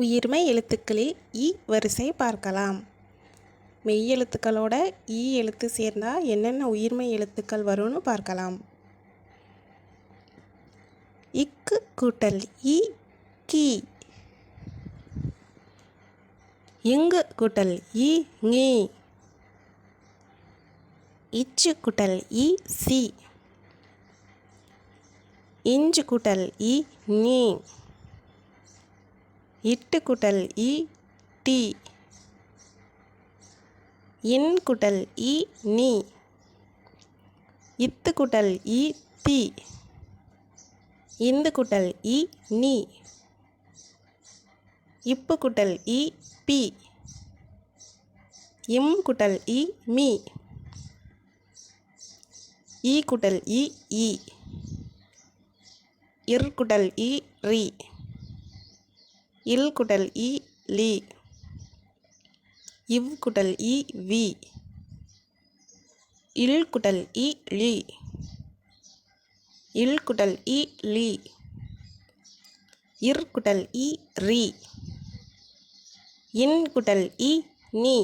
உயிர்மை எழுத்துக்களில் இ வரிசை பார்க்கலாம். மெய் எழுத்துக்களோட எழுத்து சேர்ந்தால் என்னென்ன உயிர்மை எழுத்துக்கள் வரும்னு பார்க்கலாம். இக்கு கூட்டல் இ கி. இங்கு கூட்டல் இ நீ இச்சு கூட்டல் இ சி. இஞ்சு கூட்டல் இ நீ இட்டு குட்டல் இ டி. இன் குட்டல் இ நீ. இத்து குட்டல் இ தி. இந்து குட்டல் இ நீ. இப்பு குட்டல் இ பி. இம் குட்டல் இ மீ. ஈ குட்டல் இ இர் குட்டல் இ ரி. இல் குடல் இ லி. இவ் குடல் இ வி. இல் குடல் இ லி. இல் குடல் இ லி. இர் குட்டல் இ ரி. இன் குட்டல் இ நீ.